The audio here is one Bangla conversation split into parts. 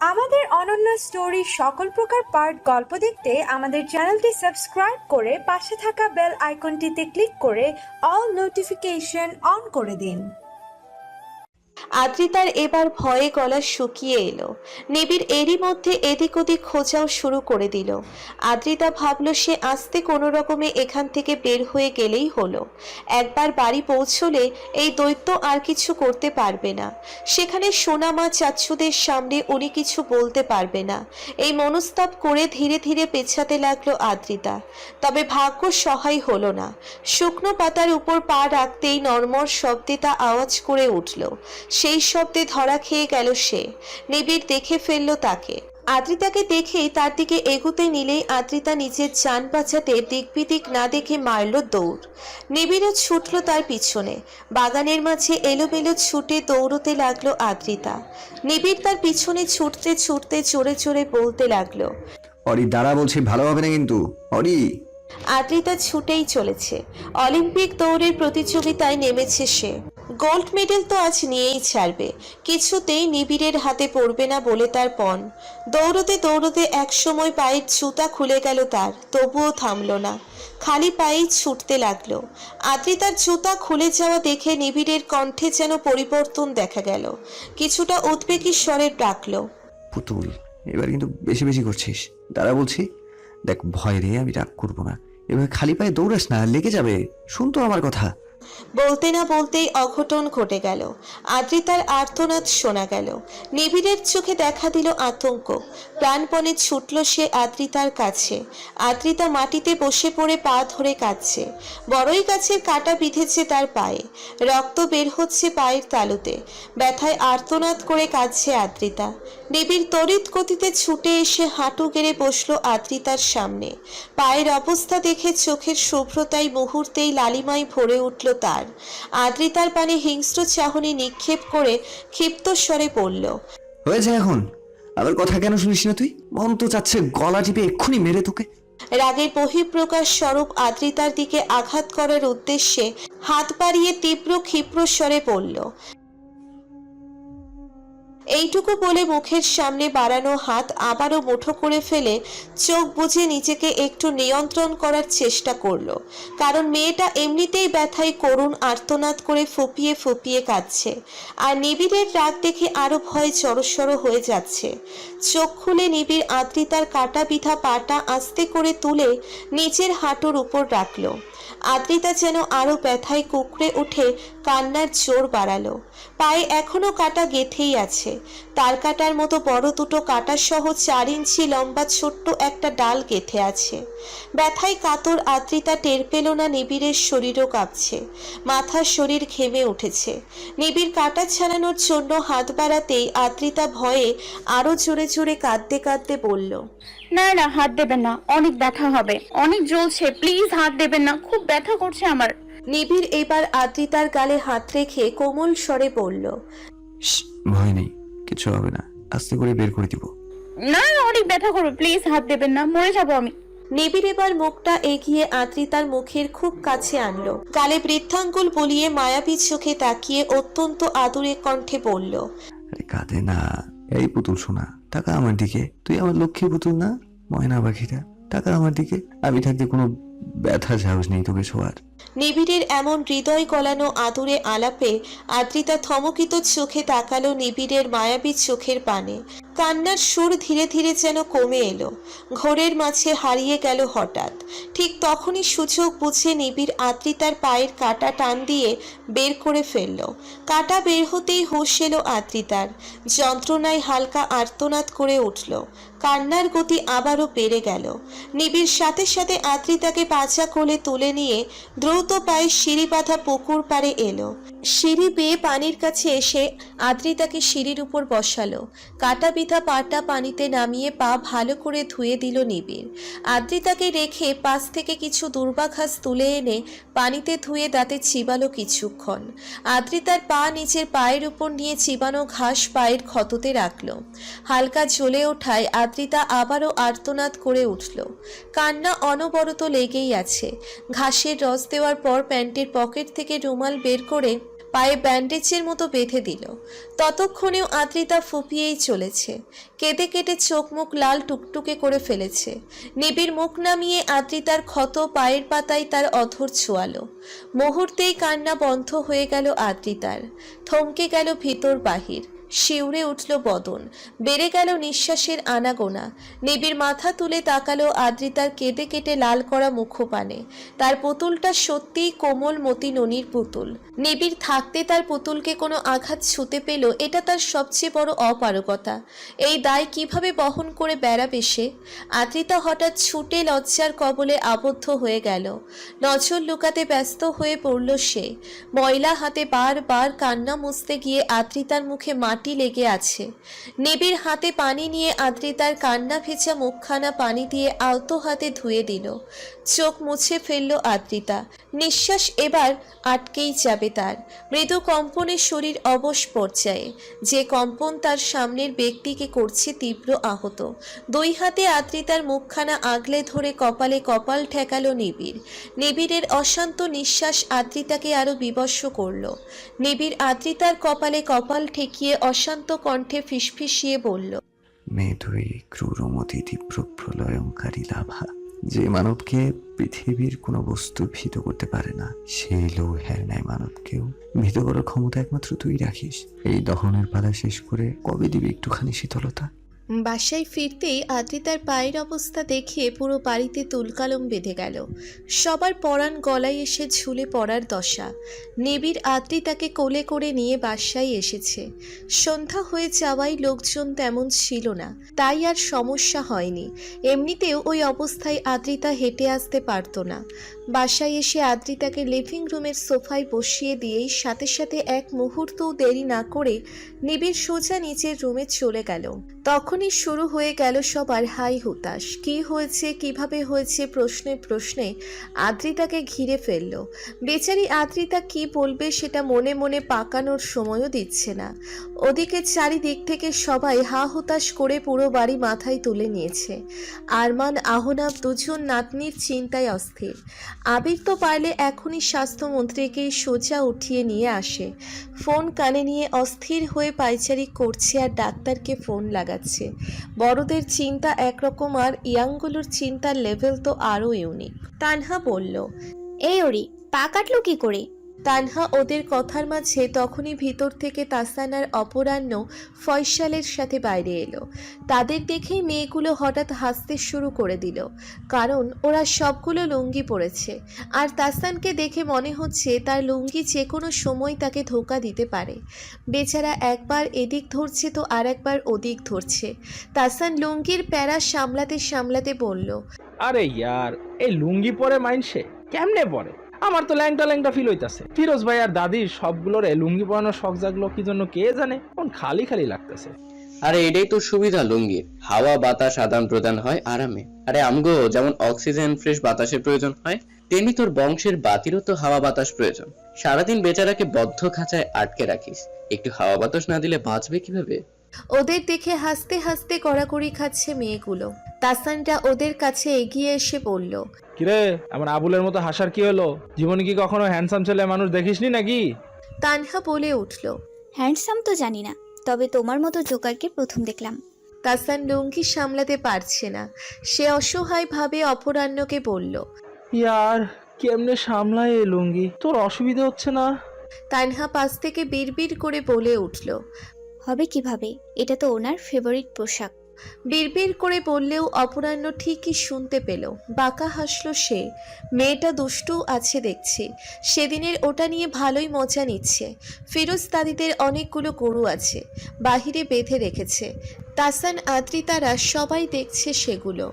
আমাদের অনন্য স্টোরি সকল প্রকার পার্ট গল্প দেখতে আমাদের চ্যানেলটি সাবস্ক্রাইব করে পাশে থাকা বেল আইকনটিতে ক্লিক করে অল নোটিফিকেশন অন করে দিন। আদ্রিতার এবার ভয়ে গলা শুকিয়ে এলো। নিবিড় এরই মধ্যে এদিক ওদিক খোঁজাও শুরু করে দিল। আদ্রিতা ভাবল, সে আস্তে কোনো রকমে এখান থেকে বের হয়ে গেলেই হলো। একবার বাড়ি পৌঁছলে এই দৈত্য আর কিছু করতে পারবে না। সেখানে সোনামা চাচ্ছুদের সামনে উনি কিছু বলতে পারবে না। এই মনস্তাপ করে ধীরে ধীরে পেছাতে লাগল আদ্রিতা। তবে ভাগ্য সহায় হলো না। শুকনো পাতার উপর পা রাখতেই নর্মর শব্দে তা আওয়াজ করে উঠল। সেই শব্দে ধরা খেয়ে গেল সে। নিবিড় দেখে ফেলল তাকে। আদ্রিতাকে দেখেই তার দিকে এগুতে নিলেই আদ্রিতা নিজের যান বাঁচাতে দিকবিদিক না দেখে মারল দৌড়। নিবিড়ও ছুটল তার পিছনে। বাগানের মাঝে এলোমেলো ছুটে দৌড়তে লাগল আদ্রিতা। নিবিড় তার পিছনে ছুটতে ছুটতে চড়ে চড়ে বলতে লাগল, অরি, দাঁড়া বলছি, ভালো হবে না কিন্তু। অরি! আদ্রিতা ছুটেই চলেছে। অলিম্পিক দৌড়ের প্রতিযোগিতায় নেমেছে সে। গোল্ড মেডেল তো আজ নিয়েই ছাড়বে। কিছুতেই নিবিড়ের হাতে পড়বে না বলে তার পণ। দৌড়তে দৌড়তে একসময় পায়ের জুতা খুলে গেল তার, তবুও থামল না। খালি পায়েই ছুটতে লাগল। আদ্রিতার জুতা খুলে যাওয়া দেখে নিবিড়ের কণ্ঠে যেন পরিবর্তন দেখা গেল। কিছুটা উদ্বেগী স্বরে ডাকল, পুতুল, এবার কিন্তু বেশি বেশি করছিস। দাঁড়া বলছি। দেখ, ভয় রে, আমি রাগ করব না। এবার খালি পায়ে দৌড়াস না, লেগে যাবে। শুন তো আমার কথা। বলতে না বলতেই অঘটন ঘটে গেল। আদ্রিতার আর্তনাদ শোনা গেল। নিবিড়ের চোখে দেখা দিল আতঙ্ক। প্রাণপণে ছুটল সে আদ্রিতার কাছে। আদ্রিতা মাটিতে বসে পড়ে পা ধরে কাঁদছে। বড়ই গাছের কাটা বিঁধেছে তার পায়ে। রক্ত বের হচ্ছে পায়ের তালুতে। ব্যথায় আর্তনাদ করে কাঁদছে আদ্রিতা নিবিড় তড়িৎ গতিতে ছুটে এসে হাঁটু গেড়ে বসল আদ্রিতার সামনে। পায়ের অবস্থা দেখে চোখের শুভ্রতায় মুহূর্তেই লালিমায় ভরে উঠল তার। আদ্রিতার পানে হিংস্র চাহনি নিক্ষেপ করে ক্ষিপ্ত স্বরে পড়ল হয়েছে এখন। আবার কথা কেন শুনিস না তুই? মন তো চাচ্ছে গলা টিপে এক্ষুনি মেরে তোকে। রাগের বহিঃপ্রকাশ স্বরূপ আদ্রিতার দিকে আঘাত করার উদ্দেশ্যে হাত বাড়িয়ে তীব্র ক্ষিপ্র স্বরে পড়ল এইটুকু বলে মুখের সামনে বাড়ানো হাত আবারও মুঠো করে ফেলে চোখ বুজে নিজেকে একটু নিয়ন্ত্রণ করার চেষ্টা করল। কারণ মেয়েটা এমনিতেই ব্যথায় করুণ আর্তনাদ করে ফুপিয়ে ফুপিয়ে কাঁদছে। আর নিবিড়ের রাগ দেখে আরও ভয় জড়সড় হয়ে যাচ্ছে। চোখ খুলে নিবিড় আদ্রিতার কাটা বিধা পাটা আস্তে করে তুলে নিচের হাঁটুর উপর রাখল। আদ্রিতা যেন আরও ব্যথায় কুকড়ে উঠে কান্নার জোর বাড়ালো। পায়ে এখনও কাটা গেথেই আছে। তার কাটার মতো বড় দুটো কাটা সহ চার ইঞ্চি লম্বা ছোট্ট একটা ডাল গেথে আছে। ব্যথায় কাতর আদ্রিতা টের পেল না নিবিড়ের শরীরও কাঁপছে। মাথার শরীর ঘেমে উঠেছে। নিবিড় কাটা ছাড়ানোর জন্য হাত বাড়াতেই আদ্রিতা ভয়ে আরও জোরে জোরে কাঁদতে কাঁদতে বলল, না না, হাত দেবেন না, অনেক ব্যথা হবে। অনেক জ্বলছে, প্লিজ হাত দেবেন না, খুব ব্যথা করছে আমার। নিবিড় এবার আদ্রিতার গালে হাত রেখে কোমল স্বরে বলল ভয় নেই কিছু হবে না। আস্তে করে বের করে দিব। না না অনেক ব্যথা করবে। প্লিজ হাত দেবেন না মরে যাব আমি। নিবিড় এবার মুখটা এগিয়ে আদ্রিতার মুখের খুব কাছে আনলো। গালে বৃদ্ধাঙ্গুল বলিয়ে মায়াবী চোখে তাকিয়ে অত্যন্ত আদুরে কণ্ঠে বলল আরে কাঁদে না। এই পুতুল শোনা টাকা আমার দিকে। তুই আমার লক্ষ্মী পুতুল না? ময়না পাখিটা টাকা আমার দিকে। আমি থাকতে কোনো ব্যথা সাহস নেই তোকে ছোঁয়ার। নিবিড়ের এমন হৃদয় গলানো আদুরে আলাপে আদ্রিতা থমকিত চোখে তাকালো নিবিড়ের মায়াবী চোখের পানে। কান্নার সুর ধীরে ধীরে যেন কমে এলো। ঘোরের মাঝে হারিয়ে গেল হঠাৎ। ঠিক তখনই সুযোগ বুঝে নিবিড় আদ্রিতার পায়ের কাটা টান দিয়ে বের করে ফেলল। কাটা বের হতেই হুঁশ এলো আদ্রিতার। যন্ত্রণায় হালকা আর্তনাদ করে উঠল। কান্নার গতি আবারও বেড়ে গেল। নিবিড় সাথে সাথে আদ্রিতাকে পাচা কোলে তুলে নিয়ে দ্রুত পায়ে সিঁড়ি বাঁধা পুকুর পাড়ে এলো। সিঁড়ি বেয়ে পানির কাছে এসে আদ্রিতাকে সিঁড়ির উপর বসালো। কাটা বিধা পাটা পানিতে নামিয়ে পা ভালো করে ধুয়ে দিল নিবিড়। আদ্রিতাকে রেখে পাশ থেকে কিছু দুর্বাঘাস তুলে এনে পানিতে ধুয়ে দাঁতে চিবালো কিছুক্ষণ। আদ্রিতার পা নিচের পায়ের উপর নিয়ে চিবানো ঘাস পায়ের ক্ষততে রাখল। হালকা জ্বলে ওঠায় আদ্রিতা আবারও আর্তনাদ করে উঠল। কান্না অনবরত লেগেই আছে। ঘাসের রস দেওয়ার পর প্যান্টের পকেট থেকে রুমাল বের করে পায়ে ব্যান্ডেজের মতো বেঁধে দিল। ততক্ষণেও আদ্রিতা ফুপিয়েই চলেছে। কেঁদে কেটে চোখ মুখ লাল টুকটুকে করে ফেলেছে। নিবিড় মুখ নামিয়ে আদ্রিতার ক্ষত পায়ের পাতায় তার অধর ছোয়ালো। মুহূর্তেই কান্না বন্ধ হয়ে গেল আদ্রিতার। থমকে গেল ভিতর বাহির। শিউরে উঠল বদন। বেড়ে গেল নিঃশ্বাসের আনাগোনা। নিবিড় মাথা তুলে তাকালো আদ্রিতার কেঁদে কেটে লাল করা মুখপানে। তার পুতুলটা সত্যিই কোমল মতি ননির পুতুল। নিবিড় থাকতে তার পুতুলকে কোনো আঘাত ছুতে পেল এটা তার সবচেয়ে বড় অপারগতা। এই দায় কীভাবে বহন করে বেড়াবে সে? আদ্রিতা হঠাৎ ছুটে লজ্জার কবলে আবদ্ধ হয়ে গেল। নজর লুকাতে ব্যস্ত হয়ে পড়ল সে। ময়লা হাতে বারবার কান্না মুছতে গিয়ে আদ্রিতার মুখে মাটি লেগে আছে। নেবের হাতে পানি নিয়ে আদ্রিতার কান্না ভেজা মুখখানা পানি দিয়ে আলতো হাতে ধুয়ে দিল। চোখ মুছে ফেলল আদ্রিতা। নিঃশ্বাস এবার আটকেই যাবে তার। মৃদু কম্পনে শরীর অবশ পর্যায়ে। যে কম্পন তার সামনের ব্যক্তিকে করছে তীব্র আহত। দুই হাতে আদ্রিতার মুখখানা আগলে ধরে কপালে কপাল ঠেকালো নিবিড়। নিবিড়ের অশান্ত নিঃশ্বাস আদ্রিতাকে আরও বিবস্ব করল। নিবিড় আদ্রিতার কপালে কপাল ঠেকিয়ে অশান্ত কণ্ঠে ফিসফিসিয়ে বলল, মেধুই, ক্রূরমতি, তীব্র প্রলয়ঙ্কারী লাভা যে মানবকে পৃথিবীর কোনো বস্তু ভীত করতে পারে না, সেই লৌহের ন্যায় মানবকেও। ভীত করার ক্ষমতা একমাত্র তুই রাখিস। এই দহনের পালা শেষ করে কবে দিবি একটুখানি শীতলতা? বাসায় ফিরতেই আদ্রিতার পায়ের অবস্থা দেখে পুরো বাড়িতে তুলকালম বেঁধে গেল। সবার পরাণ গলায় এসে ঝুলে পড়ার দশা। নিবিড় আদ্রিতাকে কোলে করে নিয়ে বাসায় এসেছে। সন্ধ্যা হয়ে যাওয়ায় লোকজন তেমন ছিল না, তাই আর সমস্যা হয়নি। এমনিতেও ওই অবস্থায় আদ্রিতা হেঁটে আসতে পারতো না। বাসায় এসে আদ্রিতাকে লিভিং রুমের সোফায় বসিয়ে দিয়েই সাথে সাথে এক মুহূর্তও দেরি না করে নিবিড় সোজা নিচের রুমে চলে গেল। তখনই শুরু হয়ে গেল সবার হাই হুতাশ। কি হয়েছে, কীভাবে হয়েছে, প্রশ্নে প্রশ্নে আদ্রিতাকে ঘিরে ফেলল। বেচারি আদ্রিতা কি বলবে সেটা মনে মনে পাকানোর সময়ও দিচ্ছে না। ওদিকে চারিদিক থেকে সবাই হা হুতাশ করে পুরো বাড়ি মাথায় তুলে নিয়েছে। আরমান, আহনাব দুজন নাতনির চিন্তায় অস্থির। আবির তো পারলে এখনই স্বাস্থ্যমন্ত্রীকে সোজা উঠিয়ে নিয়ে আসে। ফোন কানে নিয়ে অস্থির হয়ে পাইচারি করছে আর ডাক্তারকে ফোন লাগাচ্ছে। বড়দের চিন্তা একরকম আর ইয়াংগুলোর চিন্তার লেভেল তো আরও ইউনিক তানহা বলল, এই ওরি, পা কাটলো কী করে? তানহা ওদের কথার মাঝে তখনই ভিতর থেকে তাসানার অপরাহ্ন ফয়সালের সাথে বাইরে এলো। তাদের দেখেই মেয়েগুলো হঠাৎ হাসতে শুরু করে দিল, কারণ ওরা সবগুলো লুঙ্গি পরেছে। আর তাসানকে দেখে মনে হচ্ছে তার লুঙ্গি যে কোনো সময় তাকে ধোকা দিতে পারে। বেচারা একবার এদিক ধরছে তো আর একবার ওদিক ধরছে। তাসান লুঙ্গির প্যারা সামলাতে সামলাতে বলল, আরে ইয়ার, এই লুঙ্গি পরে মাইনসে কেমনে পরে? আমার তো ল্যাংটা ল্যাংটা ফিল হইতাছে। ফিরোজ ভাই আর দাদির সবগুলোর লুঙ্গি পরানোর শখ জাগলো কি জন্য কে জানে? কোন খালি খালি লাগতেছে। আরে এটাই তো সুবিধা লুঙ্গির। হাওয়া বাতাস আদান প্রদান হয় আরামে। আরে আমগো যেমন অক্সিজেন ফ্রেশ বাতাসের প্রয়োজন হয় তেমনি তোর বংশের বাতিরও তো হাওয়া বাতাস প্রয়োজন। সারাদিন বেচারাকে বদ্ধ খাঁচায় আটকে রাখিস। একটু হাওয়া বাতাস না দিলে বাঁচবে কীভাবে? ওদের দেখে হাসতে হাসতে কড়াকড়ি খাচ্ছে মেয়েগুলো। তাসানটা ওদের কাছে এগিয়ে এসে বলল কিরে আমার আবুলের মতো হাসার কি হলো? জীবনে কি কখনো হ্যান্ডসাম ছেলে মানুষ দেখিসনি নাকি? তানহা বলে উঠল হ্যান্ডসাম তো জানি না তবে তোমার মতো জোকারকে প্রথম দেখলাম। তাসান লুঙ্গি সামলাতে পারছে না। সে অসহায়ভাবে অপরাহ্নকে বলল ইয়ার কেমনে সামলায় এ লুঙ্গি? তোর অসুবিধা হচ্ছে না? তানহা পাশ থেকে বিড়বিড় করে বলে উঠল হবে কীভাবে? এটা তো ওনার ফেভারিট পোশাক। বিড়বিড় করে বললেও অপরাহ্ন ঠিকই শুনতে পেল। বাঁকা হাসল সে। মেয়েটা দুষ্টু আছে দেখছি। সেদিনের ওটা নিয়ে ভালোই মজা নিচ্ছে। ফিরোজ দাদিদের অনেকগুলো গরু আছে, বাহিরে বেঁধে রেখেছে। তাসান, আদ্রিতারা সবাই দেখছে সেগুলো।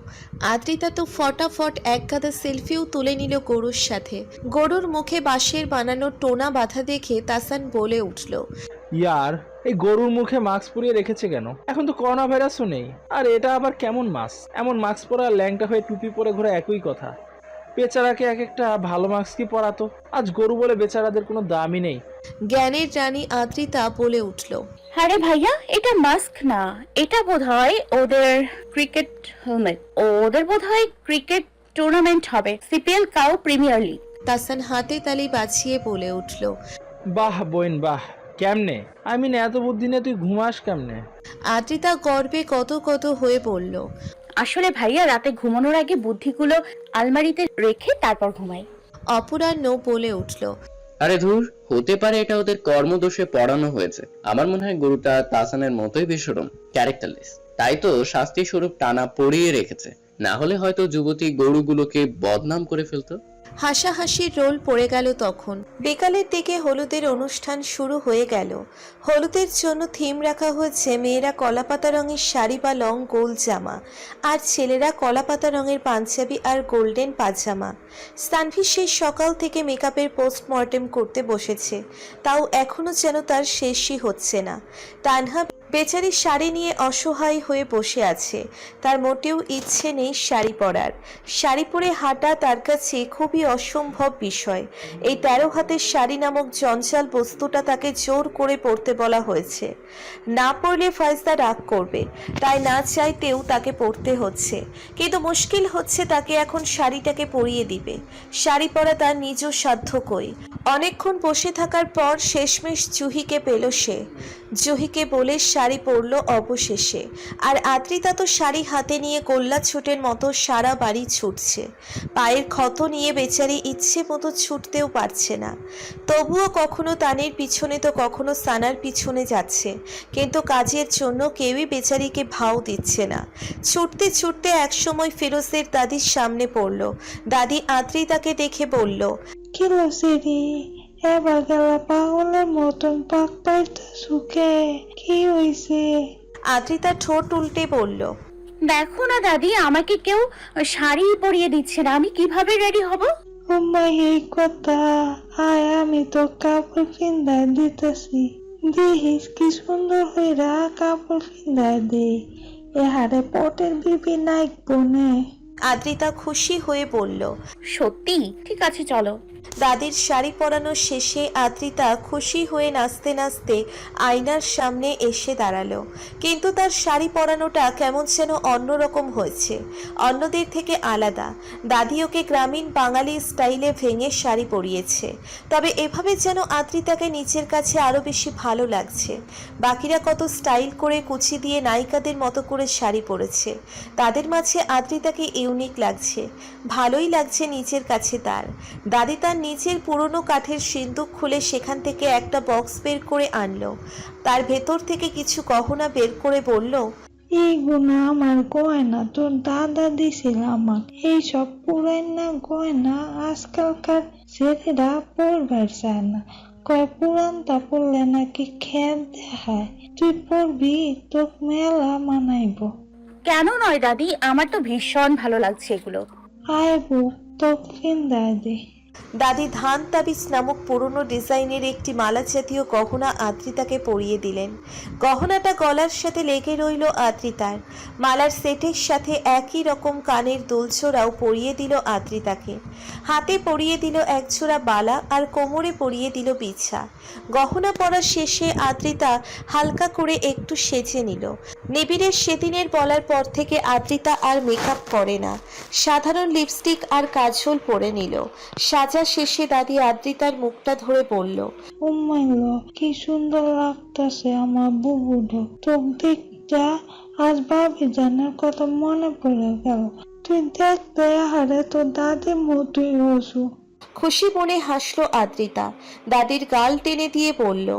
আদ্রিতা তো ফটাফট এক গাদা সেলফিও তুলে নিল গরুর সাথে। গরুর মুখে বাঁশের বানানো টোনা বাঁধা দেখে তাসান বলে উঠল, ইয়ার এই গরুর মুখে মাস্ক পরিয়ে রেখেছে কেন? এখন তো করোনা ভাইরাসও নেই। আর এটা আবার কেমন মাস্ক? এমন মাস্ক পরা ল্যাংটা হয়ে টুপি পরে ঘোরা একই কথা। বেচারাকে এক একটা ভালো মাস্ক কি পরাতো? আজ গরু বলে বেচারাদের কোনো দামই নেই। জ্ঞানের রানী আদ্রিতা বলে উঠল। আরে ভাইয়া এটা মাস্ক না। এটা বোধহয় ওদের ক্রিকেট হেলমেট। ওদের বোধহয় ক্রিকেট টুর্নামেন্ট হবে। CPL cow premier league. Tahsan হাতে তালি বাছিয়ে বলে উঠল। বাহ বোন বাহ। কেমনে? আই মিন এত বুদ্ধি নিয়ে তুই ঘুমাস কেমনে? আদ্রিতা গর্বে কত কত হয়ে বলল আসলে ভাইয়া রাতে ঘুমানোর আগে বুদ্ধিগুলো আলমারিতে রেখে তারপর ঘুমাই। অপরাহ্ন বলে উঠল। আরে ধুর হতে পারে এটা ওদের কর্মদোষে পড়ানো হয়েছে। আমার মনে হয় গুরুটা তাসানের মতোই বেসরম ক্যারেক্টারলেস। তাই তো শাস্তি স্বরূপ টানা পড়িয়ে রেখেছে। না হলে হয়তো যুবতী গরুগুলোকে বদনাম করে ফেলতো। হাসাহাসির রোল পড়ে গেল তখন। বিকালের দিকে হলুদের অনুষ্ঠান শুরু হয়ে গেল। হলুদের জন্য থিম রাখা হয়েছে মেয়েরা কলাপাতা রঙের শাড়ি বা লং গোল জামা আর ছেলেরা কলাপাতা রঙের পাঞ্জাবি আর গোল্ডেন পাজামা। স্তানভি সেই সকাল থেকে মেকআপের পোস্টমর্টেম করতে বসেছে। তাও এখনও যেন তার শেষই হচ্ছে না। তানহা বেচারি শাড়ি নিয়ে অসহায় হয়ে বসে আছে। তার মোটেও ইচ্ছে নেই শাড়ি পরার। শাড়ি পরে হাঁটা তার কাছে খুবই অসম্ভব বিষয়। এই তেরো হাতের শাড়ি নামক জঞ্জাল বস্তুটা তাকে জোর করে পরতে বলা হয়েছে। না পরলে ফায়জদা রাগ করবে। তাই না চাইতেও তাকে পরতে হচ্ছে। কিন্তু মুশকিল হচ্ছে তাকে এখন শাড়িটাকে পরিয়ে দিবে। শাড়ি পরা তার নিজ সাধ্য কই। অনেকক্ষণ বসে থাকার পর শেষমেশ জুহিকে পেল সে। জুহিকে বলে শাড়ি পরলো অবশেষে। আর আদ্রিতা তো শাড়ি হাতে নিয়ে গোল্লা ছুটের মতো সারা বাড়ি ছুটছে। পায়ের ক্ষত নিয়ে বেচারি ইচ্ছে মতো ছুটতেও পারছে না। তবুও কখনো তানের পিছনে তো কখনো সানার পিছনে যাচ্ছে। কিন্তু কাজের জন্য কেউই বেচারিকে ভাও দিচ্ছে না। ছুটতে ছুটতে একসময় ফিরোজের দাদির সামনে পড়ল। দাদি আদ্রিতাকে দেখে বলল কিলো সিরি এবার গেলা পাগলের মতন পাক পাইতে সুখে কি হইছে আদ্রিতা ঠোঁট উল্টে বলল দেখো না দাদি আমাকে কেউ শাড়ি পরিয়ে দিচ্ছে না। আমি কীভাবে রেডি হব? উম্মা এই কথা আয় আমি তো কাপড় পিন্দায় দিতেছি। দেখিস কি সুন্দর হইরা কাপড় পিন্দায় দে এহারে পটের বিবি নাইক বনে। আদ্রিতা খুশি হয়ে বলল সত্যি? ঠিক আছে চলো। দাদির শাড়ি পরানোর শেষে আদ্রিতা খুশি হয়ে নাচতে নাচতে আয়নার সামনে এসে দাঁড়াল। কিন্তু তার শাড়ি পরানোটা কেমন যেন অন্যরকম হয়েছে। অন্যদের থেকে আলাদা। দাদি ওকে গ্রামীণ বাঙালি স্টাইলে ভেঙে শাড়ি পরিয়েছে। তবে এভাবে যেন আদ্রিতাকে নিজের কাছে আরও বেশি ভালো লাগছে। বাকিরা কত স্টাইল করে কুচি দিয়ে নায়িকাদের মতো করে শাড়ি পরেছে। তাদের মাঝে আদ্রিতাকে ইউনিক লাগছে। ভালোই লাগছে নিজের কাছে তার। দাদি তার নিজের পুরনো কাঠের সিন্দুক খুলে সেখান থেকে একটা বক্স বের করে আনলো। তার ভেতর থেকে কিছু গহনা বের করে বলল এইগুলো আমার গয়না তোর দাদা দিছিল আমার। এইসব পুরানা গয়না আজকালকার ছেলেরা পরবার চায় না। কয় পুরানটা পরলে নাকি খেত দেখায়। তুই পরবি তোর মেলা মানাইব। কেন নয় দাদি? আমার তো ভীষণ ভালো লাগছে এগুলো। আয় আইবু তোর ফিন্দায় দে। দাদি ধান তাবিজ নামক পুরনো ডিজাইনের একটি মালা জাতীয় গহনা আদ্রিতাকে পরিয়ে দিলেন। গহনাটা গলার সাথে লেগে রইল আদ্রিতার। মালার সেটের সাথে একই রকম কানের দুলছোড়াও পরিয়ে দিল আদ্রিতাকে। হাতে পরিয়ে দিল একজোড়া বালা আর কোমরে পরিয়ে দিল বিছা। গহনা পরা শেষে আদ্রিতা হালকা করে একটু সেজে নিল। নিবিড়ের সেদিনের বলার পর থেকে আদ্রিতা আর মেকআপ করে না। সাধারণ লিপস্টিক আর কাজল পরে নিল। সাজা শেষে দাদি আদ্রিতার মুখটা ধরে বলল উম্মাইল কি সুন্দর লাগতাছে আমার বুবুডো তোর দিকটা আজ ভাবি জানার কথা মনে পড়ে গেল। তুই দেখতে হারে তোর দাদির মতোই হসু খুশি মনে হাসলো আদ্রিতা। দাদির গাল টেনে দিয়ে বলল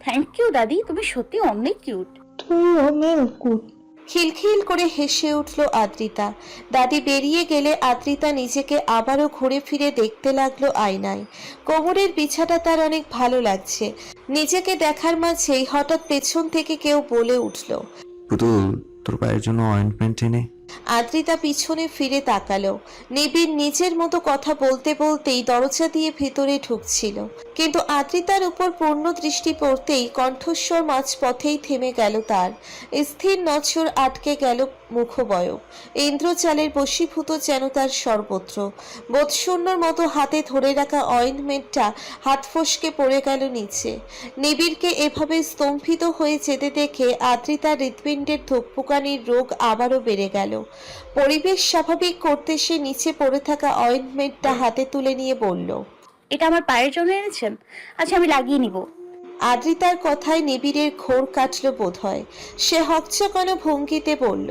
থ্যাংক ইউ দাদি তুমি সত্যি অনেক কিউট তুইও মেলকুট খিলখিল করে হেসে উঠল আদ্রিতা। দাদি বেরিয়ে গেলে আদ্রিতা নিজেকে আবারও ঘুরে ফিরে দেখতে লাগল আয়নায়। কোমরের বিছাটা তার অনেক ভালো লাগছে। নিজেকে দেখার মাঝেই হঠাৎ পেছন থেকে কেউ বলে উঠল তোর পায়ের জন্য অয়েন্টমেন্ট এনে। আদ্রিতা পিছনে ফিরে তাকালো। নিবিড় নিজের মতো কথা বলতে বলতেই দরজা দিয়ে ভেতরে ঢুকছিল। কিন্তু আদ্রিতার উপর পূর্ণ দৃষ্টি পড়তেই কণ্ঠস্বর মাঝ পথেই থেমে গেল তার। স্থির নজর আটকে গেল মুখবয়ব। ইন্দ্রজালের বশীভূত যেন তার সর্বত্র। বোধশূন্যর মতো হাতে ধরে রাখা অয়েন্টমেন্টটা হাত ফসকে পড়ে গেল নিচে। নিবিড়কে এভাবে স্তম্ভিত হয়ে যেতে দেখে আদ্রিতার হৃৎপিণ্ডের ধূপপুকানির রোগ আবারও বেড়ে গেল। পরিবেশ স্বাভাবিক করতে সে নিচে পড়ে থাকা অয়েন্টমেন্টটা হাতে তুলে নিয়ে বলল এটা আমার পায়ের জন্য এনেছেন? আচ্ছা আমি লাগিয়ে নিব। আদ্রিতার কথায় নিবিড়ের ঘোর কাটল বোধ হয় সে হকচকানো ভঙ্গিতে বলল